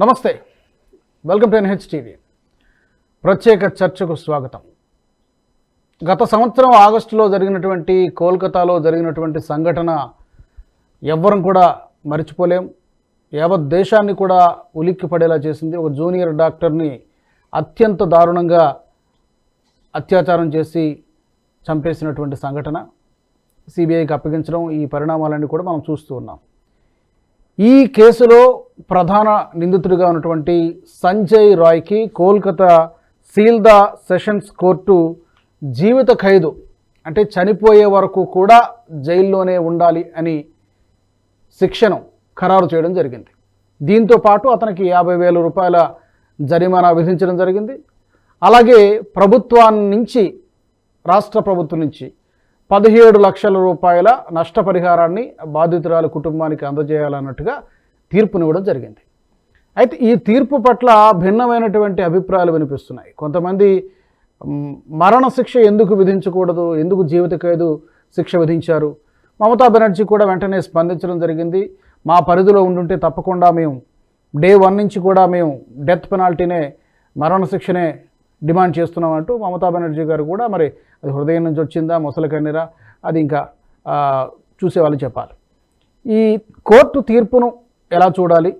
నమస్తే. Welcome to NH TV ప్రత్యేక చర్చకు స్వాగతం. గత సంవత్సరం ఆగస్టులో జరిగినటువంటి కోల్కతాలో జరిగినటువంటి సంఘటన ఎవ్వరం కూడా మర్చిపోలేం. యావత్ దేశాన్ని కూడా ఉలిక్కి పడేలా చేసింది. ఒక జూనియర్ డాక్టర్ని అత్యంత దారుణంగా అత్యాచారం చేసి చంపేసినటువంటి సంఘటన. సిబిఐకి అప్పగించడం ఈ పరిణామాలన్నీ కూడా మనం చూస్తూ ఉన్నాం. ఈ కేసులో ప్రధాన నిందితుడిగా ఉన్నటువంటి సంజయ్ రాయ్కి కోల్కతా సీల్దా సెషన్స్ కోర్టు జీవిత ఖైదు అంటే చనిపోయే వరకు కూడా జైల్లోనే ఉండాలి అని శిక్షను ఖరారు చేయడం జరిగింది. దీంతో పాటు అతనికి యాభై వేల రూపాయల జరిమానా విధించడం జరిగింది. అలాగే ప్రభుత్వాన్ని నుంచి రాష్ట్ర ప్రభుత్వం నుంచి పదిహేడు లక్షల రూపాయల నష్టపరిహారాన్ని బాధితురాల కుటుంబానికి అందజేయాలన్నట్టుగా తీర్పునివ్వడం జరిగింది. అయితే ఈ తీర్పు పట్ల భిన్నమైనటువంటి అభిప్రాయాలు వినిపిస్తున్నాయి. కొంతమంది మరణశిక్ష ఎందుకు విధించకూడదు? ఎందుకు జీవిత ఖైదు శిక్ష విధించారు? మమతా బెనర్జీ కూడా వెంటనే స్పందించడం జరిగింది. మా పరిధిలో ఉండుంటే తప్పకుండా మేము డే వన్ నుంచి కూడా మేము డెత్ పెనాల్టీనే మరణశిక్షనే డిమాండ్ చేస్తున్నామంటూ మమతా బెనర్జీ గారు కూడా మరి అది హృదయం నుంచి వచ్చిందా మొసలకన్నీరా అది ఇంకా చూసేవాళ్ళు చెప్పాలి. ఈ కోర్టు తీర్పును ఎలా చూడాలి?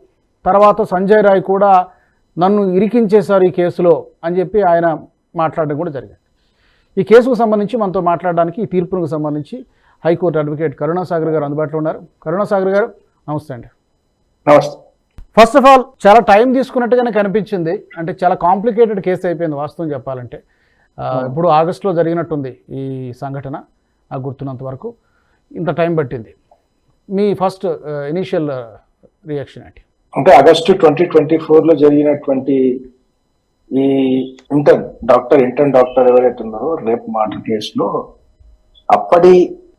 తర్వాత సంజయ్ రాయ్ కూడా నన్ను ఇరికించేశారు ఈ కేసులో అని చెప్పి ఆయన మాట్లాడడం కూడా జరిగింది. ఈ కేసుకు సంబంధించి మనతో మాట్లాడడానికి ఈ తీర్పునకు సంబంధించి హైకోర్టు అడ్వకేట్ కరుణాసాగర్ గారు అందుబాటులో ఉన్నారు. కరుణాసాగర్ గారు నమస్తే అండి. నమస్తే. ఫస్ట్ ఆఫ్ ఆల్ చాలా టైం తీసుకున్నట్టుగానే కనిపించింది. అంటే చాలా కాంప్లికేటెడ్ కేసు అయిపోయింది వాస్తవం చెప్పాలంటే. ఆ, ఇప్పుడు ఆగస్టులో జరిగినట్టుంది ఈ సంఘటన. నాకు గుర్తున్నంత వరకు ఇంత టైం పట్టింది. మీ ఫస్ట్ ఇనీషియల్ రియాక్షన్ ఏంటి? అంటే ఆగస్టు ట్వంటీ ట్వంటీ ఫోర్లో జరిగినటువంటి ఈ ఇంటర్న్ డాక్టర్ ఇంటర్న్ డాక్టర్ ఎవరైతే ఉన్నారో రేప్ మర్డర్ కేసులో అప్పటి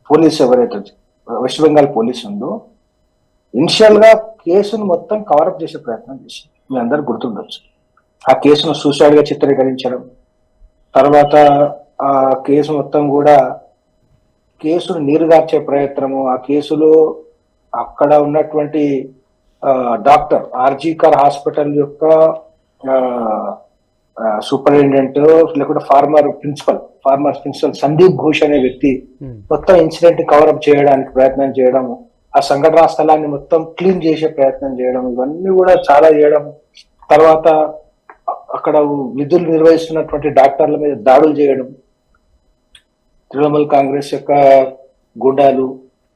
పోలీస్ ఎవరైతే వెస్ట్ బెంగాల్ పోలీస్ ఉందో ఇనిషియల్గా కేసును మొత్తం కవరప్ చేసే ప్రయత్నం చేసింది. మీ అందరు గుర్తుండొచ్చు. ఆ కేసును సూసైడ్గా చిత్రీకరించడం తర్వాత ఆ కేసు మొత్తం కూడా కేసును నీరుగార్చే ప్రయత్నము ఆ కేసులో అక్కడ ఉన్నటువంటి డాక్టర్ ఆర్జీకర్ హాస్పిటల్ యొక్క సూపరింటెండెంట్ లేకుంటే former principal former principal Sandip Ghosh అనే వ్యక్తి మొత్తం ఇన్సిడెంట్ కవరప్ చేయడానికి ప్రయత్నం చేయడం ఆ సంఘటనా స్థలాన్ని మొత్తం క్లీన్ చేసే ప్రయత్నం చేయడం ఇవన్నీ కూడా చాలా చేయడం. తర్వాత అక్కడ విధులు నిర్వహిస్తున్నటువంటి డాక్టర్ల మీద దాడులు చేయడం. తృణమూల్ కాంగ్రెస్ యొక్క గుండాలు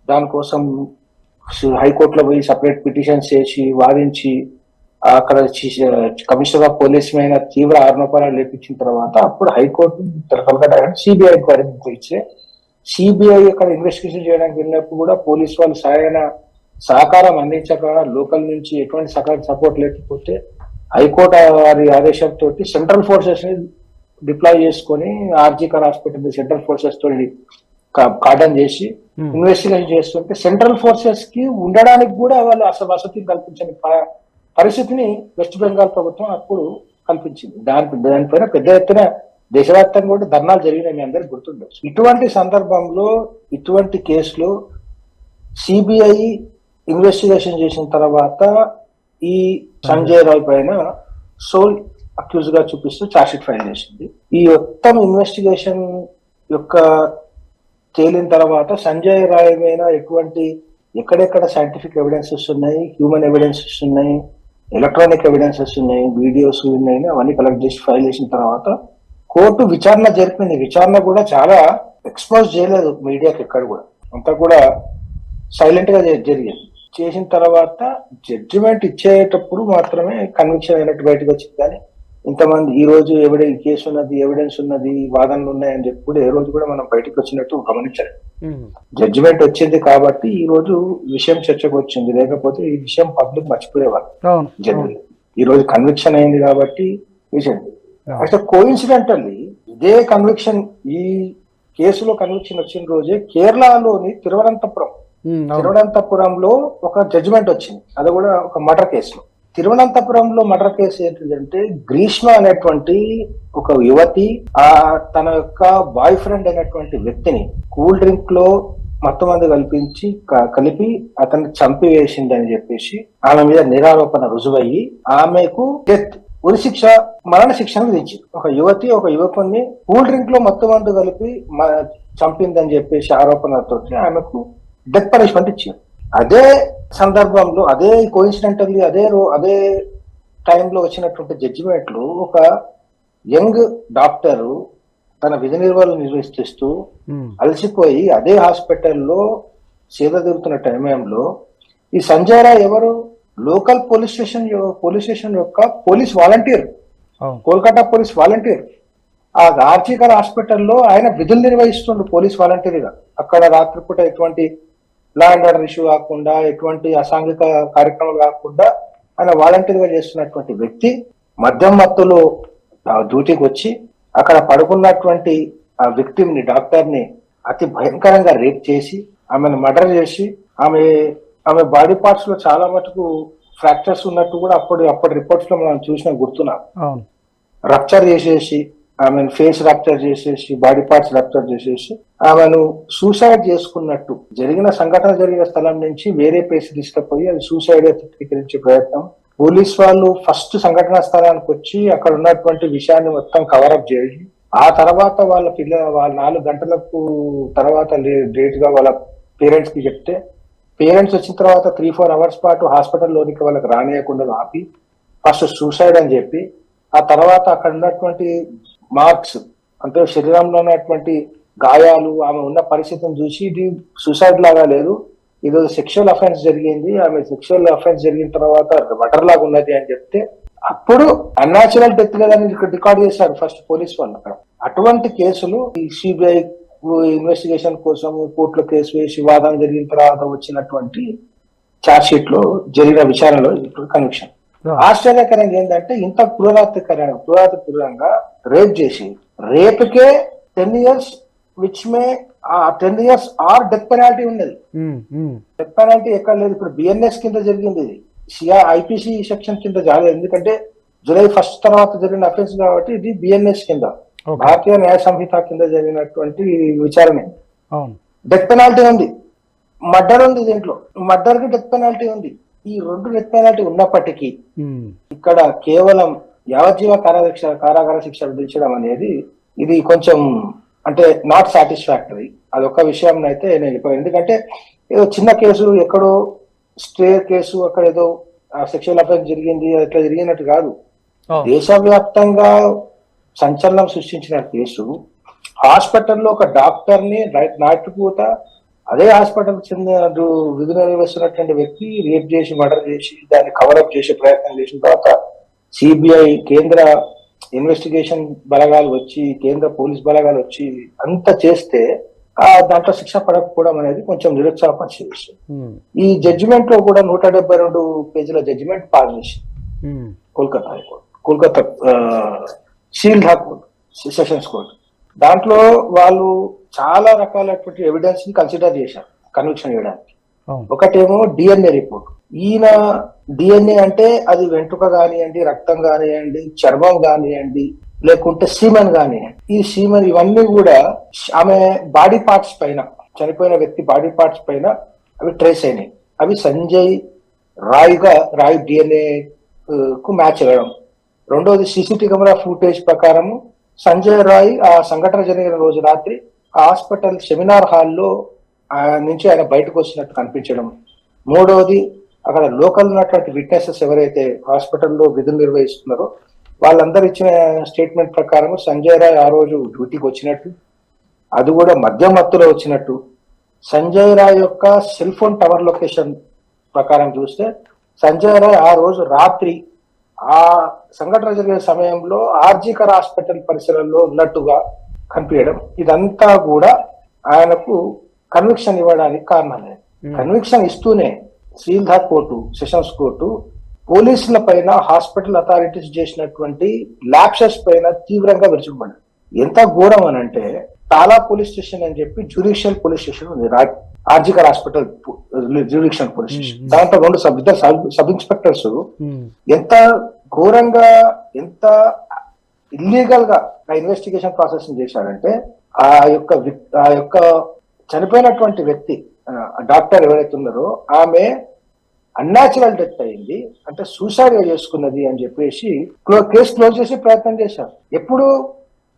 దానికోసం హైకోర్టులో పోయి సపరేట్ పిటిషన్స్ చేసి వాదించి అక్కడ కమిషనర్ ఆఫ్ పోలీస్ మీద తీవ్ర ఆరోపణలు లేపించిన తర్వాత అప్పుడు high court Calcutta CBI enquiry ఇచ్చే సిబిఐ అక్కడ ఇన్వెస్టిగేషన్ చేయడానికి వెళ్ళినప్పుడు కూడా పోలీస్ వాళ్ళు సరైన సహకారం అందించక లోకల్ నుంచి ఎటువంటి సహకార సపోర్ట్ లేకపోతే హైకోర్టు వారి ఆదేశంతో సెంట్రల్ ఫోర్సెస్ని డిప్లాయ్ చేసుకొని ఆర్జీకర్ హాస్పిటల్ సెంట్రల్ ఫోర్సెస్ తోటి కాటన్ చేసి ఇన్వెస్టిగేషన్ చేస్తుంటే సెంట్రల్ ఫోర్సెస్కి ఉండడానికి కూడా వాళ్ళు అసలు వసతి కల్పించని పరిస్థితిని వెస్ట్ బెంగాల్ ప్రభుత్వం అప్పుడు కల్పించింది. దాని దానిపైన పెద్ద ఎత్తున దేశవ్యాప్తంగా కూడా ధర్నాలు జరిగినాయి మీ అందరికి గుర్తుండొచ్చు ఇటువంటి సందర్భంలో ఇటువంటి కేసులో సిబిఐ ఇన్వెస్టిగేషన్ చేసిన తర్వాత ఈ సంజయ్ రాయ్ పైన సోల్ అక్యూజ్గా చూపిస్తూ చార్జ్షీట్ ఫైల్ చేసింది. ఈ మొత్తం ఇన్వెస్టిగేషన్ యొక్క తేలిన తర్వాత సంజయ్ రాయ్ మీద ఎటువంటి ఎక్కడెక్కడ సైంటిఫిక్ ఎవిడెన్సెస్ ఉన్నాయి హ్యూమన్ ఎవిడెన్సెస్ ఉన్నాయి ఎలక్ట్రానిక్ ఎవిడెన్సెస్ ఉన్నాయి వీడియోస్ ఉన్నాయి అవన్నీ కలెక్ట్ చేసి ఫైల్ చేసిన తర్వాత కోర్టు విచారణ జరిపింది. విచారణ కూడా చాలా ఎక్స్పోజ్ చేయలేదు మీడియాకి ఎక్కడ కూడా. అంతా కూడా సైలెంట్గా జరిగింది. చేసిన తర్వాత జడ్జిమెంట్ ఇచ్చేటప్పుడు మాత్రమే కన్విక్షన్ అయినట్టు బయటకు వచ్చింది. కానీ ఇంతమంది ఈ రోజు ఎవడే కేసు ఉన్నది ఎవిడెన్స్ ఉన్నది వాదనలు ఉన్నాయని చెప్పి కూడా ఏ రోజు కూడా మనం బయటకు వచ్చినట్టు గమనించలేదు. జడ్జిమెంట్ వచ్చింది కాబట్టి ఈ రోజు విషయం చర్చకు వచ్చింది. లేకపోతే ఈ విషయం పబ్లిక్ మర్చిపోయేవారు జనరల్. ఈ రోజు కన్విక్షన్ అయింది కాబట్టి విషయం. అయితే కోఇన్సిడెంటల్లీ ఇదే కన్విక్షన్ ఈ కేసులో కన్విక్షన్ వచ్చిన రోజే కేరళలోని తిరువనంతపురం. అవును. తిరువనంతపురంలో ఒక జడ్జిమెంట్ వచ్చింది. అది కూడా ఒక మర్డర్ కేసులో తిరువనంతపురంలో మర్డర్ కేసు ఏంటిదంటే గ్రీష్మ అనేటువంటి ఒక యువతి ఆ తన యొక్క బాయ్ ఫ్రెండ్ అయినటువంటి వ్యక్తిని కూల్ డ్రింక్లో మొత్తం మంది కల్పించి కలిపి అతన్ని చంపివేసింది అని చెప్పేసి ఆమె మీద నిరారోపణ రుజువయ్యి ఆమెకు డెత్ ఉరి శిక్ష మరణ శిక్షను విధించింది. ఒక యువతి ఒక యువకుని కూల్ డ్రింక్లో మొత్తం మందు కలిపి చంపిందని చెప్పేసి ఆరోపణలతో ఆమెకు డెత్ పనిష్మెంట్ ఇచ్చింది. అదే సందర్భంలో అదే కోయిన్సిడెంటల్లీ అదే రో అదే టైంలో వచ్చినటువంటి జడ్జిమెంట్లు ఒక యంగ్ డాక్టరు తన విధి నిర్వహణ నిర్వహిస్తూ అలసిపోయి అదే హాస్పిటల్లో సేద తీరుతున్న టైంలో ఈ సంజయ్ రాయ్ ఎవరు? Local police station police station యొక్క police volunteer. Kolkata police volunteer. ఆ ఆర్జీకర్ హాస్పిటల్లో ఆయన విధులు నిర్వహిస్తుండు పోలీస్ వాలంటీర్గా. అక్కడ రాత్రిపూట ఎటువంటి లా అండ్ ఆర్డర్ ఇష్యూ కాకుండా ఎటువంటి అసాంఘిక కార్యక్రమాలు కాకుండా ఆయన వాలంటీర్గా చేస్తున్నటువంటి వ్యక్తి మద్యం మత్తులో డ్యూటీకి వచ్చి అక్కడ పడుకున్నటువంటి ఆ విక్టిమ్ని డాక్టర్ని అతి భయంకరంగా రేప్ చేసి ఆమెను మర్డర్ చేసి ఆమె ఆమె బాడీ పార్ట్స్లో చాలా మటుకు ఫ్రాక్చర్స్ ఉన్నట్టు కూడా అప్పుడు అప్పటి రిపోర్ట్స్లో మనం చూసిన గుర్తున్నాం. రప్చర్ చేసేసి ఆమెను ఫేస్ రప్చర్ చేసేసి బాడీ పార్ట్స్ రప్చర్ చేసేసి ఆమెను సూసైడ్ చేసుకున్నట్టు. జరిగిన సంఘటన జరిగిన స్థలం నుంచి వేరే ప్లేస్ తీసుకుపోయి అది సూసైడ్ చిత్రీకరించే ప్రయత్నం. పోలీస్ వాళ్ళు ఫస్ట్ సంఘటన స్థలానికి వచ్చి అక్కడ ఉన్నటువంటి విషయాన్ని మొత్తం కవరప్ చేసి ఆ తర్వాత వాళ్ళ పిల్ల వాళ్ళ నాలుగు గంటలకు తర్వాత డేట్గా వాళ్ళ పేరెంట్స్కి చెప్తే పేరెంట్స్ వచ్చిన తర్వాత త్రీ ఫోర్ అవర్స్ పాటు హాస్పిటల్లోనికి వాళ్ళకి రానియకుండా ఆపి ఫస్ట్ సూసైడ్ అని చెప్పి ఆ తర్వాత అక్కడ ఉన్నటువంటి మార్క్స్ అంటే శరీరంలో ఉన్నటువంటి గాయాలు ఆమె ఉన్న పరిస్థితిని చూసి ఇది సూసైడ్ లాగా లేదు. ఇది సెక్షువల్ అఫెన్స్ జరిగింది. ఆమె సెక్షువల్ అఫెన్స్ జరిగిన తర్వాత వటర్ లాగా ఉన్నది అని చెప్తే అప్పుడు అన్యాచురల్ డెత్ కదని రికార్డ్ చేశారు ఫస్ట్ పోలీస్ వాళ్ళు అక్కడ. అటువంటి కేసులు ఈ సిబిఐ ఇన్వెస్టిగేషన్ కోసం కోర్టులో కేసు వేసి వాదన జరిగిన తర్వాత వచ్చినటువంటి ఛార్జ్ షీట్లో జరిగిన విచారణలో ఇప్పుడు కన్విక్షన్ ఆశ్చర్యకరంగా ఏంటంటే ఇంత పురాతకరంగా పురాతకరంగా రేప్ చేసి రేపుకే టెన్ ఇయర్స్ విచ్ మే ఆ ten years or death penalty ఉన్నది. డెత్ పెనాల్టీ ఎక్కడ లేదు. ఇప్పుడు బిఎన్ఎస్ కింద జరిగింది ఇది. సిఆ ఐపీసీ సెక్షన్ కింద జాలేదు ఎందుకంటే జూలై ఫస్ట్ తర్వాత జరిగిన అఫెన్స్ కాబట్టి ఇది బిఎన్ఎస్ కింద. భారతీయ న్యాయ సంహిత కింద జరిగినటువంటి విచారణ డెత్ పెనాల్టీ ఉంది. మర్డర్ ఉంది దీంట్లో. మర్డర్కి డెత్ పెనాల్టీ ఉంది. ఈ రెండు డెత్ పెనాల్టీ ఉన్నప్పటికీ ఇక్కడ కేవలం యావజ్జీవ కారాశిక్ష కారాగార శిక్ష విధించడం అనేది ఇది కొంచెం అంటే నాట్ సాటిస్ఫాక్టరీ అదొక విషయం అయితే నేను ఎందుకంటే ఏదో చిన్న కేసు ఎక్కడో స్టే కేసు అక్కడ ఏదో సెక్షువల్ అఫెన్స్ జరిగింది అట్లా జరిగినట్టు కాదు. దేశవ్యాప్తంగా సంచలనం సృష్టించిన కేసు హాస్పిటల్లో ఒక డాక్టర్ని రైట్ నాటుపూత అదే హాస్పిటల్ చెందిన విధులు నిర్వహిస్తున్నటువంటి వ్యక్తి రేప్ చేసి మర్డర్ చేసి దాన్ని కవరప్ చేసే ప్రయత్నం చేసిన తర్వాత సిబిఐ కేంద్ర ఇన్వెస్టిగేషన్ బలగాలు వచ్చి కేంద్ర పోలీస్ బలగాలు వచ్చి అంత చేస్తే ఆ దాంట్లో శిక్ష పడకపోవడం అనేది కొంచెం నిరుత్సాహపరిచే విషయం ఈ జడ్జిమెంట్లో కూడా నూట డెబ్బై రెండు పేజీల జడ్జిమెంట్ పాస్ చేసి ఉమ్, కోల్కతా హైకోర్టు. కోల్కతా షీల్డ్ హైకోర్టు సెషన్స్ కోర్టు దాంట్లో వాళ్ళు చాలా రకాలైనటువంటి ఎవిడెన్స్ని కన్సిడర్ చేశారు కన్విక్షన్ చేయడానికి అవును. ఒకటేమో డిఎన్ఏ రిపోర్ట్ ఈయన డిఎన్ఏ అంటే అది వెంట్రుక కానివ్వండి రక్తం కానివ్వండి చర్మం కానివ్వండి లేకుంటే సీమన్ కానివ్వండి. ఈ సీమన్ ఇవన్నీ కూడా ఆమె బాడీ పార్ట్స్ పైన చనిపోయిన వ్యక్తి బాడీ పార్ట్స్ పైన అవి ట్రేస్ అయినాయి. అవి సంజయ్ రాయ్గా రాయ్ డిఎన్ఏ కు మ్యాచ్ అవ్వడం. రెండోది సీసీటీ కెమెరా ఫుటేజ్ ప్రకారము సంజయ్ రాయ్ ఆ సంఘటన జరిగిన రోజు రాత్రి ఆ హాస్పిటల్ సెమినార్ హాల్లో నుంచి ఆయన బయటకు వచ్చినట్టు కనిపించడం. మూడవది అక్కడ లోకల్ ఉన్నటువంటి విట్నెసెస్ ఎవరైతే హాస్పిటల్లో విధులు నిర్వహిస్తున్నారో వాళ్ళందరూ ఇచ్చిన స్టేట్మెంట్ ప్రకారం సంజయ్ రాయ్ ఆ రోజు డ్యూటీకి వచ్చినట్టు అది కూడా మధ్య మత్తులో వచ్చినట్టు. సంజయ్ రాయ్ యొక్క సెల్ ఫోన్ టవర్ లొకేషన్ ప్రకారం చూస్తే సంజయ్ రాయ్ ఆ రోజు రాత్రి ఆ సంఘటన జరిగే సమయంలో ఆర్జికర్ హాస్పిటల్ పరిసరాల్లో ఉన్నట్టుగా కనిపించడం ఇదంతా కూడా ఆయనకు కన్విక్షన్ ఇవ్వడానికి కారణం లేదు Hmm. కన్విక్షన్ ఇస్తూనే శ్రీధా కోర్టు సెషన్స్ కోర్టు పోలీసుల పైన హాస్పిటల్ అథారిటీస్ చేసినటువంటి ల్యాప్సెస్ పైన తీవ్రంగా విరుచుకుపడింది ఎంత ఘోరం అని అంటే తాలా పోలీస్ స్టేషన్ అని చెప్పి జ్యుడిషియల్ పోలీస్ స్టేషన్ ఉంది. RG Kar hospital judicial police station. దాంట్లో రెండు సబ్ ఇద్దరు సబ్- ఇన్స్పెక్టర్స్ ఎంత ఘోరంగా ఎంత ఇల్లీగల్గా ఇన్వెస్టిగేషన్ ప్రాసెస్ చేశారంటే ఆ యొక్క ఆ యొక్క చనిపోయినటువంటి వ్యక్తి డాక్టర్ ఎవరైతే ఉన్నారో ఆమె అన్యాచురల్ డెత్ అయింది. అంటే సూసైడ్ చేసుకున్నది అని చెప్పేసి క్లో- కేసు క్లోజ్ చేసే ప్రయత్నం చేశారు. ఎప్పుడు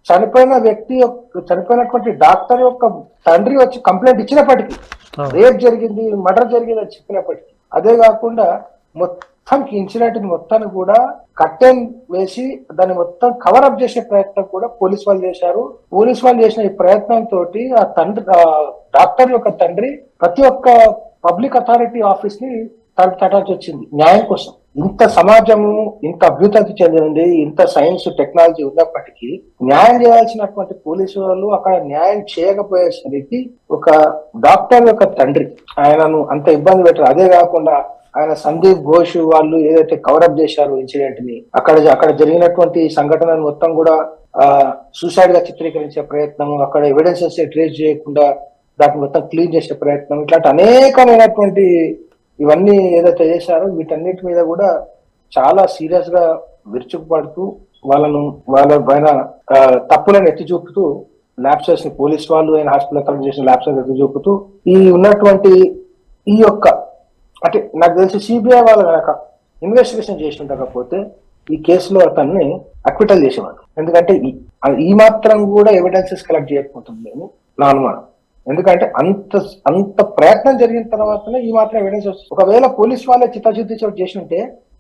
చనిపోయిన వ్యక్తి యొక్క చనిపోయినటువంటి డాక్టర్ యొక్క తండ్రి వచ్చి కంప్లైంట్ ఇచ్చినప్పటికీ. రేప్ జరిగింది మర్డర్ జరిగింది అని చెప్పినప్పటికీ అదే కాకుండా మొత్తం ఇన్సిడెంట్ మొత్తాన్ని కూడా కట్టెన్ వేసి దాన్ని మొత్తం కవర్ అప్ చేసే ప్రయత్నం కూడా పోలీస్ వాళ్ళు చేశారు పోలీస్ వాళ్ళు చేసిన ఈ ప్రయత్నం తోటి ఆ తండ్రి డాక్టర్ యొక్క తండ్రి ప్రతి ఒక్క పబ్లిక్ అథారిటీ ఆఫీస్ని తటాల్సి వచ్చింది న్యాయం కోసం ఇంత సమాజము ఇంత అభ్యున్నతి చెందింది ఇంత సైన్స్ టెక్నాలజీ ఉన్నప్పటికీ న్యాయం చేయాల్సినటువంటి పోలీసు వాళ్ళు అక్కడ న్యాయం చేయకపోయేసరికి ఒక డాక్టర్ యొక్క తండ్రి ఆయనను అంత ఇబ్బంది పెట్టారు. అదే కాకుండా ఆయన సందీప్ ఘోష్ వాళ్ళు ఏదైతే కవరప్ చేశారు ఇన్సిడెంట్ని అక్కడ అక్కడ జరిగినటువంటి సంఘటనను మొత్తం కూడా సూసైడ్గా చిత్రీకరించే ప్రయత్నం అక్కడ ఎవిడెన్సెస్ ట్రేస్ చేయకుండా దాన్ని మొత్తం క్లీన్ చేసే ప్రయత్నం ఇట్లాంటి అనేకమైనటువంటి ఇవన్నీ ఏదైతే చేశారో వీటన్నిటి మీద కూడా చాలా సీరియస్గా విరుచుకుపడుతూ వాళ్ళను వాళ్ళ పైన తప్పులను ఎత్తి చూపుతూ ల్యాబ్సెస్ని పోలీస్ వాళ్ళు ఆయన హాస్పిటల్ కలెక్ట్ చేసిన ల్యాబ్సెస్ ఎత్తి చూపుతూ ఈ ఉన్నటువంటి ఈ యొక్క అంటే నాకు తెలిసి సిబిఐ వాళ్ళు కనుక ఇన్వెస్టిగేషన్ చేసి ఉండకపోతే ఈ కేసులో అతన్ని అక్విటల్ చేసేవాడు. ఎందుకంటే ఈ- ఈ మాత్రం కూడా ఎవిడెన్సెస్ కలెక్ట్ చేయకపోతుంది అని నా అనుమానం. ఎందుకంటే అంత అంత ప్రయత్నం జరిగిన తర్వాతనే ఈ మాత్రం ఎవిడెన్స్ వస్తుంది. ఒకవేళ పోలీస్ వాళ్ళే చిత్తశుద్ధి చోటు చేసి ఉంటే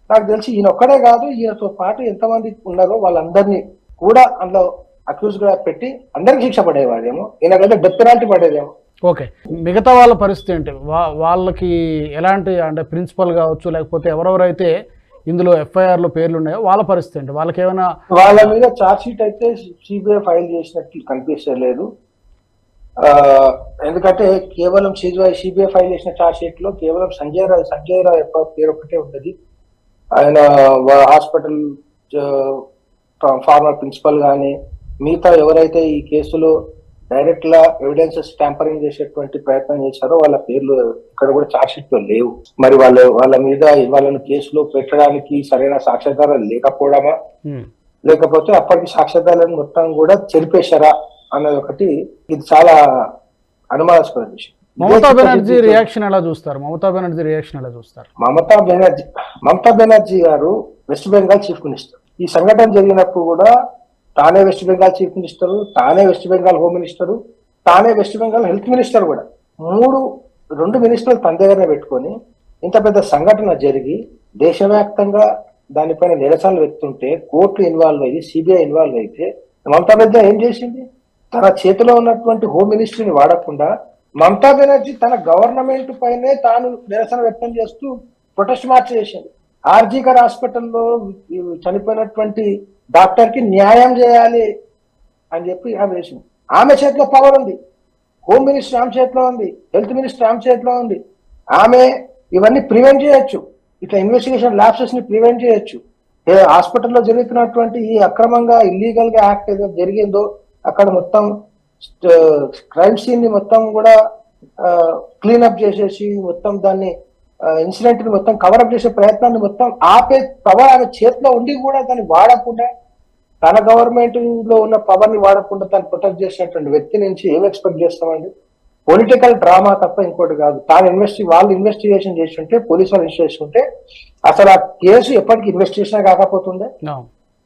నాకు తెలిసి ఈయన ఒక్కడే కాదు ఈయనతో పాటు ఎంతమంది ఉన్నారో వాళ్ళందరినీ కూడా అందులో అక్యూజ్గా పెట్టి అందరికి శిక్ష పడేవాడేమో ఈయనకైతే డెత్ పెనాల్టీ పడేదేమో. ఓకే. మిగతా వాళ్ళ పరిస్థితి ఏంటి? వా వాళ్ళకి ఎలాంటి అంటే ప్రిన్సిపల్ కావచ్చు లేకపోతే ఎవరెవరైతే ఇందులో ఎఫ్ఐఆర్లో పేర్లు ఉన్నాయో వాళ్ళ పరిస్థితి ఏంటి? వాళ్ళకి ఏమైనా వాళ్ళ మీద చార్జ్ షీట్ అయితే సిబిఐ ఫైల్ చేసినట్టు కనిపించలేదు ఎందుకంటే కేవలం సిబిఐ సిబిఐ ఫైల్ చేసిన చార్జ్ షీట్లో కేవలం సంజయ్ రాయ్ సంజయ్ రాయ్ యొక్క పేరు ఒకటే ఉన్నది ఆయన హాస్పిటల్ ఫార్మర్ ప్రిన్సిపల్ గాని మిగతా ఎవరైతే ఈ కేసులో డైరెక్ట్గా ఎవిడెన్సెస్ ట్యాంపరింగ్ చేసేటువంటి ప్రయత్నం చేశారో వాళ్ళ పేర్లు ఇక్కడ కూడా చార్జ్ షీట్లో లేవు. మరి వాళ్ళ వాళ్ళ మీద వాళ్ళని కేసులో పెట్టడానికి సరైన సాక్ష్యాధారాలు లేకపోవడమా? లేకపోతే అప్పటికి సాక్ష్యాధారాలను మొత్తం కూడా చెరిపేశారా? అన్నది ఒకటి. ఇది చాలా అనుమానాస్పద విషయం. మమతా బెనర్జీ రియాక్షన్ ఎలా చూస్తారు? మమతా బెనర్జీ రియాక్షన్ ఎలా చూస్తారు? మమతా బెనర్జీ మమతా బెనర్జీ గారు వెస్ట్ బెంగాల్ చీఫ్ మినిస్టర్. ఈ సంఘటన జరిగినప్పుడు కూడా తానే వెస్ట్ బెంగాల్ చీఫ్ మినిస్టర్ తానే వెస్ట్ బెంగాల్ హోమ్ మినిస్టర్ తానే వెస్ట్ బెంగాల్ హెల్త్ మినిస్టర్ కూడా. మూడు రెండు మినిస్టర్లు తన దగ్గరనే పెట్టుకొని ఇంత పెద్ద సంఘటన జరిగి దేశవ్యాప్తంగా దానిపైన నిరసనలు వ్యక్తుంటే కోర్టు ఇన్వాల్వ్ అయ్యి సిబిఐ ఇన్వాల్వ్ అయితే మమతా బెనర్జీ ఏం చేసింది? తన చేతిలో ఉన్నటువంటి హోమ్ మినిస్ట్రీని వాడకుండా మమతా బెనర్జీ తన గవర్నమెంట్ పైనే తాను నిరసన వ్యక్తం చేస్తూ ప్రొటెస్ట్ మార్చ్ చేసింది. ఆర్జీకర్ హాస్పిటల్లో చనిపోయినటువంటి డాక్టర్కి న్యాయం చేయాలి అని చెప్పి ఆమె వేసింది. ఆమె చేతిలో పవర్ ఉంది. హోమ్ మినిస్టర్ ఆమె చేతిలో ఉంది. హెల్త్ మినిస్టర్ ఆమె చేతిలో ఉంది. ఆమె ఇవన్నీ ప్రివెంట్ చేయొచ్చు. ఇట్లా ఇన్వెస్టిగేషన్ ల్యాప్సెస్ని ప్రివెంట్ చేయొచ్చు. హాస్పిటల్లో జరుగుతున్నటువంటి ఈ అక్రమంగా ఇల్లీగల్గా యాక్ట్ ఏదో జరిగిందో అక్కడ మొత్తం క్రైమ్ సీన్ని మొత్తం కూడా క్లీనప్ చేసేసి మొత్తం దాన్ని ఇన్సిడెంట్ని మొత్తం కవరప్ చేసే ప్రయత్నాన్ని మొత్తం ఆపే పవర్ ఆమె చేతిలో ఉండి కూడా దాన్ని వాడకుండా తన గవర్నమెంట్లో ఉన్న పవర్ని వాడకుండా తను ప్రొటెక్ట్ చేసినటువంటి వ్యక్తి నుంచి ఏం ఎక్స్పెక్ట్ చేస్తామండి? పొలిటికల్ డ్రామా తప్ప ఇంకోటి కాదు. తాను ఇన్వెస్టి వాళ్ళు ఇన్వెస్టిగేషన్ చేసి ఉంటే పోలీసు వాళ్ళు ఉంటే అసలు ఆ కేసు ఎప్పటికి ఇన్వెస్టిగేషన్ కాకపోతుండే.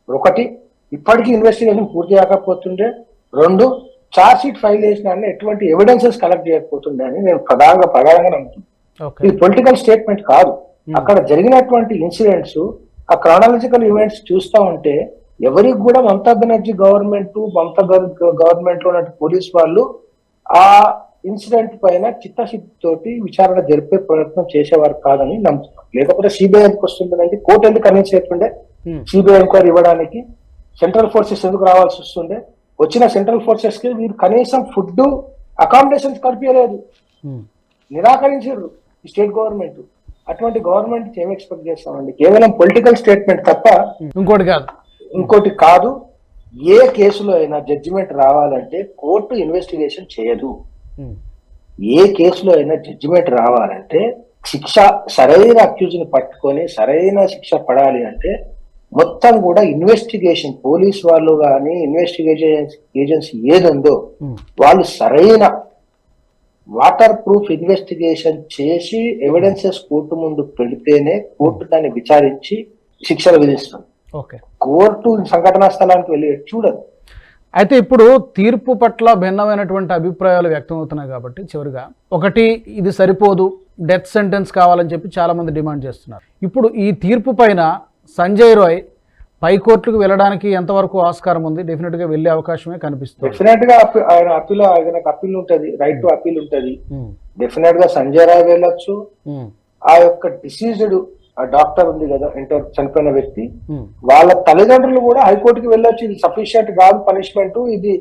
ఒకటి ఇప్పటికీ ఇన్వెస్టిగేషన్ పూర్తి కాకపోతుండే. రెండు చార్జ్ షీట్ ఫైల్ చేసిన ఎటువంటి ఎవిడెన్సెస్ కలెక్ట్ చేయకపోతుండే అని నేను ప్రధానంగా ప్రధానంగా నమ్ముతున్నాను ఇది పొలిటికల్ స్టేట్మెంట్ కాదు. అక్కడ జరిగినటువంటి ఇన్సిడెంట్స్ ఆ క్రానాలజికల్ ఈవెంట్స్ చూస్తా ఉంటే ఎవరికి కూడా మమతా బెనర్జీ గవర్నమెంట్ మమతా గవర్నమెంట్లో ఉన్న పోలీస్ వాళ్ళు ఆ ఇన్సిడెంట్ పైన చిత్తశుద్ధి తోటి విచారణ జరిపే ప్రయత్నం చేసేవారు కాదని నమ్ముతున్నాం. లేకపోతే సిబిఐ ఎందుకు వస్తుందంటే కోర్టు ఎందుకు కన్విన్స్ అవుతుండే సిబిఐ ఎంక్వైరీ ఇవ్వడానికి. సెంట్రల్ ఫోర్సెస్ ఎందుకు రావాల్సి వస్తుండే? వచ్చిన సెంట్రల్ ఫోర్సెస్కి మీరు కనీసం ఫుడ్ అకామిడేషన్స్ కల్పించలేదు. నిరాకరించారు ఈ స్టేట్ గవర్నమెంట్. అటువంటి గవర్నమెంట్ ఏం ఎక్స్పెక్ట్ చేస్తామండి? కేవలం పొలిటికల్ స్టేట్మెంట్ తప్ప ఇంకోటి కాదు. ఇంకోటి కాదు. ఏ కేసులో అయినా జడ్జిమెంట్ రావాలంటే కోర్టు ఇన్వెస్టిగేషన్ చేయదు. ఏ కేసులో అయినా జడ్జిమెంట్ రావాలంటే శిక్ష సరైన అక్యూజ్ని పట్టుకొని సరైన శిక్ష పడాలి అంటే మొత్తం కూడా ఇన్వెస్టిగేషన్ పోలీస్ వాళ్ళు కానీ ఇన్వెస్టిగేషన్ ఏజెన్సీ ఏది ఉందో ఉమ్, వాళ్ళు సరైన వాటర్ ప్రూఫ్ ఇన్వెస్టిగేషన్ చేసి ఎవిడెన్సెస్ కోర్టు ముందు పెడితేనే కోర్టు దాన్ని విచారించి శిక్షలు విధిస్తుంది ఓకే. కోర్టు సంఘటనా స్థలానికి వెళ్ళి చూడదు అయితే ఇప్పుడు తీర్పు పట్ల భిన్నమైనటువంటి అభిప్రాయాలు వ్యక్తమవుతున్నాయి కాబట్టి చివరిగా ఒకటి ఇది సరిపోదు డెత్ సెంటెన్స్ కావాలని చెప్పి చాలామంది డిమాండ్ చేస్తున్నారు. ఇప్పుడు ఈ తీర్పు పైన సంజయ్ రాయ్ పై కోర్టుకు వెళ్ళడానికి ఎంతవరకు ఆస్కారం ఉంది? డెఫినెట్గా వెళ్ళే అవకాశమే కనిపిస్తుంది. డెఫినెట్గా ఆయన అప్పీల్ ఆయనకు అప్పీల్ ఉంటది. రైట్ టు అప్పీల్ ఉంటది. డెఫినెట్గా సంజయ్ రాయ్ వెళ్ళొచ్చు. ఉమ్, ఆ యొక్క డిసీజ్డ్ ఆ డాక్టర్ ఉంది కదా ఇంటర్ చనిపోయిన వ్యక్తి. ఉమ్, వాళ్ళ తల్లిదండ్రులు కూడా హైకోర్టుకి వెళ్ళొచ్చు. ఇది సఫిషియంట్ కాదు పనిష్మెంట్ ఇది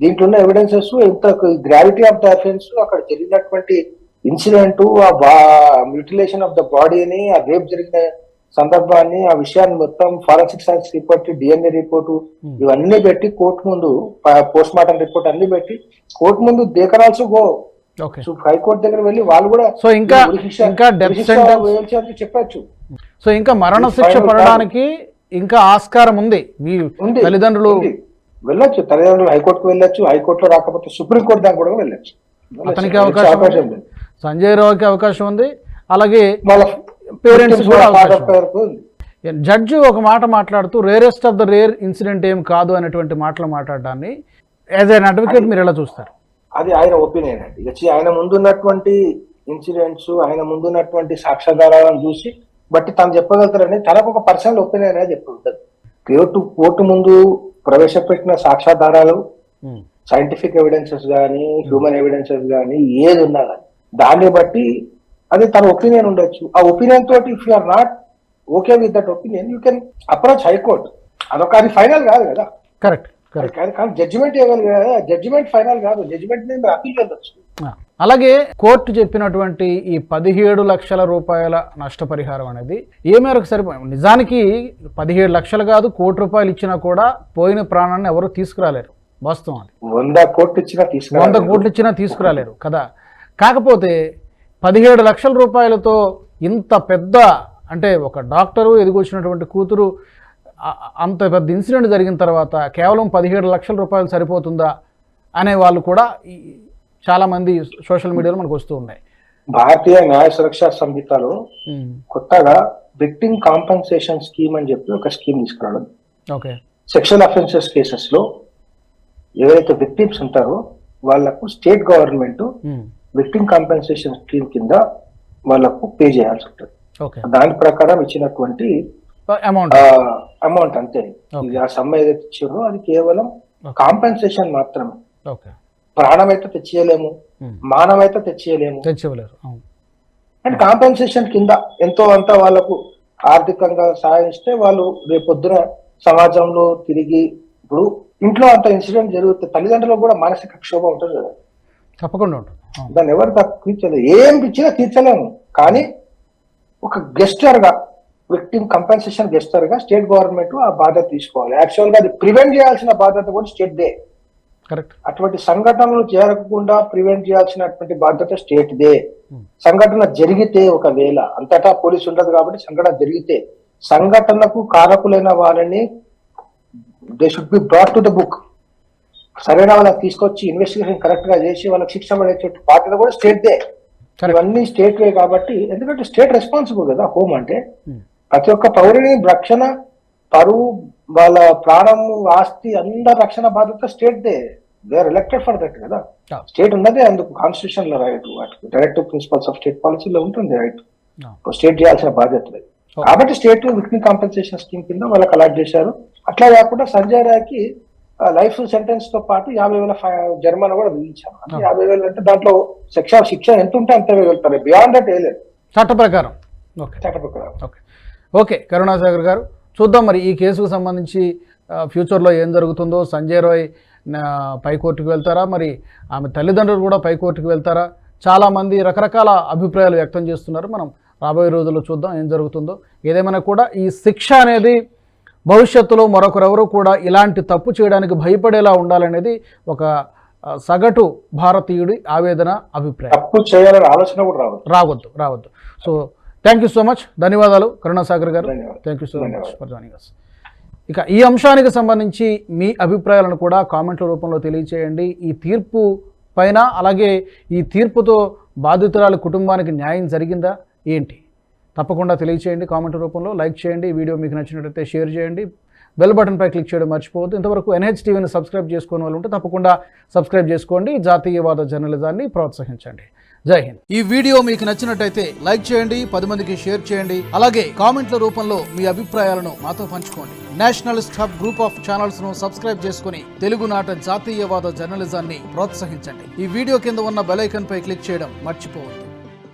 దీంట్లో ఉన్న ఎవిడెన్సెస్ ఎంత గ్రావిటీ ఆఫ్ ద అఫెన్స్ అక్కడ జరిగినటువంటి ఇన్సిడెంట్ ఆ మ్యూటిలేషన్ ఆఫ్ ద బాడీని ఆ రేప్ జరిగిన సందర్భాన్ని ఆ విషయాన్ని మొత్తం forensic science report DNA report Hmm. ఇవన్నీ పెట్టి కోర్టు ముందు పోస్ట్ మార్టం రిపోర్ట్ అన్ని పెట్టి కోర్టు ముందు దేకరాల్సి గో. హైకోర్టు దగ్గర వెళ్ళి వాళ్ళు కూడా సో ఇంకా ఇంకా డెత్ సెంటెన్స్ చెప్పొచ్చు. సో ఇంకా మరణ శిక్ష పడడానికి ఇంకా ఆస్కారం ఉంది. మీ తల్లిదండ్రులు. వెళ్ళొచ్చు. తల్లిదండ్రులు హైకోర్టుకు వెళ్ళొచ్చు. హైకోర్టులో రాకపోతే సుప్రీం కోర్టు దాకా కూడా వెళ్ళొచ్చు. అతనికి. అవకాశం సంజయ్ రావుకి అవకాశం ఉంది. అలాగే వాళ్ళ Victims కూడా. జడ్జి ఒక మాట మాట్లాడుతూ rarest of the rare incident ఏం కాదు అనేటువంటి మాటలు మాట్లాడడాన్ని యాజ్ అన్ అడ్వకేట్ మీరు ఎలా చూస్తారు? అది ఆయన ఒపీనియన్ అండి. ఇక చి- ఆయన ముందున్నటువంటి ఇన్సిడెంట్స్ ఆయన ముందున్నటువంటి సాక్ష్యాధారాలను చూసి బట్టి తను చెప్పగలుగుతారని తనకు ఒక పర్సనల్ ఒపీనియన్ అనేది చెప్పగలుగుతారు. కోర్టు కోర్టు ముందు ప్రవేశపెట్టిన సాక్ష్యాధారాలు సైంటిఫిక్ ఎవిడెన్సెస్ కానీ హ్యూమన్ ఎవిడెన్సెస్ కానీ ఏది ఉన్నా కానీ దాన్ని బట్టి అది తన ఒపీనియన్ ఉండొచ్చు. ఆ ఒపీనియన్ తోటి if you are not okay with that opinion you can approach high court అదొక అది ఫైనల్ కాదు కదా. కరెక్ట్ కరెక్ట్ కానీ జడ్జిమెంట్ జడ్జిమెంట్ ఫైనల్ కాదు జడ్జిమెంట్ మీద అప్పీల్ వెళ్ళొచ్చు అలాగే కోర్టు చెప్పినటువంటి ఈ పదిహేడు లక్షల రూపాయల నష్టపరిహారం అనేది ఏ మేరకు సరిపోయి నిజానికి పదిహేడు లక్షలు కాదు కోటి రూపాయలు ఇచ్చినా కూడా పోయిన ప్రాణాన్ని ఎవరు తీసుకురాలేరు. వాస్తవం అది. వంద కోట్లు ఇచ్చినా వంద కోట్లు ఇచ్చినా తీసుకురాలేరు కదా. కాకపోతే పదిహేడు లక్షల రూపాయలతో ఇంత పెద్ద అంటే ఒక డాక్టరు ఎదిగొచ్చినటువంటి కూతురు అంత పెద్ద ఇన్సిడెంట్ జరిగిన తర్వాత కేవలం పదిహేడు లక్షల రూపాయలు సరిపోతుందా అనే వాళ్ళు కూడా చాలామంది సోషల్ మీడియాలో మనకు వస్తూ ఉన్నాయి. భారతీయ న్యాయ సురక్షా సంహితలో కొత్తగా విక్టిమ్ కాంపన్సేషన్ స్కీమ్ అని చెప్పి ఒక స్కీమ్ తీసుకురావడం. ఓకే. సెక్షువల్ అఫెన్సెస్ కేసెస్లో ఎవరైతే విక్టిమ్స్ ఉంటారో వాళ్ళకు state government victim compensation scheme కింద వాళ్ళకు పే చేయాల్సి ఉంటుంది. దాని ప్రకారం ఇచ్చినటువంటి అమౌంట్ అంతే. ఆ సమ్మె ఏదైతే ఇచ్చారో అది కేవలం. కాంపెన్సేషన్ మాత్రమే. ప్రాణం అయితే తెచ్చేయలేము ఉమ్, మానం అయితే తెచ్చేయలేము అండ్ కాంపెన్సేషన్ కింద ఎంతో అంత వాళ్ళకు ఆర్థికంగా సాయం ఇస్తే వాళ్ళు రేపొద్దున సమాజంలో తిరిగి ఇప్పుడు ఇంట్లో అంత ఇన్సిడెంట్ జరిగితే తల్లిదండ్రులకు కూడా మానసిక క్షోభ ఉంటుంది కదా. తప్పకుండా ఉంటుంది. దాన్ని ఎవరు తీర్చలేదు ఏం ఇచ్చినా తీర్చలేము. కానీ ఒక గెస్టర్గా విక్టిమ్ కంపెన్సేషన్ గెస్టర్గా స్టేట్ గవర్నమెంట్ ఆ బాధ్యత తీసుకోవాలి. యాక్చువల్గా అది ప్రివెంట్ చేయాల్సిన బాధ్యత కూడా స్టేట్ దే. కరెక్ట్. అటువంటి సంఘటనలు జరగకుండా ప్రివెంట్ చేయాల్సినటువంటి బాధ్యత స్టేట్ దే. సంఘటన జరిగితే ఒకవేళ అంతటా పోలీసు ఉండదు కాబట్టి సంఘటన జరిగితే సంఘటనకు కారకులైన వారిని they should be brought to the book సరైన వాళ్ళకి తీసుకొచ్చి ఇన్వెస్టిగేషన్ కరెక్ట్గా చేసి వాళ్ళకి శిక్ష పడే బాధ్యత కూడా స్టేట్ దే. ఇవన్నీ స్టేట్ వే కాబట్టి ఎందుకంటే స్టేట్ రెస్పాన్సిబుల్ కదా హోమ్ అంటే Hmm. ప్రతి ఒక్క పౌరుని రక్షణ పరువు వాళ్ళ ప్రాణం ఆస్తి అందరి రక్షణ బాధ్యత state they they are elected for that కదా. స్టేట్ ఉన్నదే అందుకు కాన్స్టిట్యూషన్లో right directive principles of state పాలసీలో ఉంటుంది రైట్. స్టేట్ చేయాల్సిన బాధ్యత లేదు Okay. కాబట్టి స్టేట్ విక్టిమ్ కాంపెన్సేషన్ స్కీమ్ కింద వాళ్ళకి అలాట్ చేశారు అట్లా కాకుండా సంజయ్ రాయ్కి లైఫ్ సెంటెన్స్తో పాటు యాభై వేల జరిమానా కూడా విధించారు. అంటే. యాభై వేలు అంటే దాంట్లో శిక్ష శిక్ష ఎంత ఉంటే అంత వెళ్తారు. బియాండ్ దట్ వేయలేదు చట్ట ప్రకారం. ఓకే. చట్ట ప్రకారం. ఓకే. ఓకే కరుణాసాగర్ గారు. చూద్దాం మరి ఈ కేసుకు సంబంధించి ఫ్యూచర్లో ఏం జరుగుతుందో. సంజయ్ రాయ్ నా, పై కోర్టుకు వెళ్తారా? మరి ఆమె తల్లిదండ్రులు కూడా పై కోర్టుకు వెళ్తారా? చాలామంది రకరకాల అభిప్రాయాలు వ్యక్తం చేస్తున్నారు. మనం రాబోయే రోజుల్లో చూద్దాం ఏం జరుగుతుందో. ఏదేమైనా కూడా ఈ శిక్ష అనేది భవిష్యత్తులో మరొకరెవరు కూడా ఇలాంటి తప్పు చేయడానికి భయపడేలా ఉండాలనేది ఒక సగటు భారతీయుడి ఆవేదన అభిప్రాయం. తప్పు చేయాలనే ఆలోచన కూడా రావద్దు. రావద్దు రావద్దు. So thank you so much ధన్యవాదాలు కరుణాసాగర్ గారు. Thank you so much. For joining us ఇక ఈ అంశానికి సంబంధించి మీ అభిప్రాయాలను కూడా కామెంట్ల రూపంలో తెలియచేయండి. ఈ తీర్పు పైన అలాగే ఈ తీర్పుతో బాధితురాలి కుటుంబానికి న్యాయం జరిగిందా? ఏంటి? తప్పకుండా తెలియచేయండి కామెంట్ రూపంలో లైక్ చేయండి ఈ వీడియో మీకు నచ్చినట్లయితే షేర్ చేయండి. బెల్ బటన్పై క్లిక్ చేయడం మర్చిపోవద్దు. ఇంతవరకు ఎన్హెచ్ టీవీని సబ్స్క్రైబ్ చేసుకునే వాళ్ళు ఉంటే తప్పకుండా సబ్స్క్రైబ్ చేసుకోండి జాతీయవాద జర్నలిజాన్ని ప్రోత్సహించండి. జై హింద్. ఈ వీడియో మీకు నచ్చినట్టయితే లైక్ చేయండి పది మందికి షేర్ చేయండి. అలాగే కామెంట్ల రూపంలో మీ అభిప్రాయాలను మాతో పంచుకోండి. నేషనల్ హబ్ గ్రూప్ ఆఫ్ ఛానల్స్ను సబ్స్క్రైబ్ చేసుకుని తెలుగునాట జాతీయవాద జర్నలిజాన్ని ప్రోత్సహించండి. ఈ వీడియో కింద ఉన్న బెలైకన్ పై క్లిక్ చేయడం మర్చిపోవద్దు.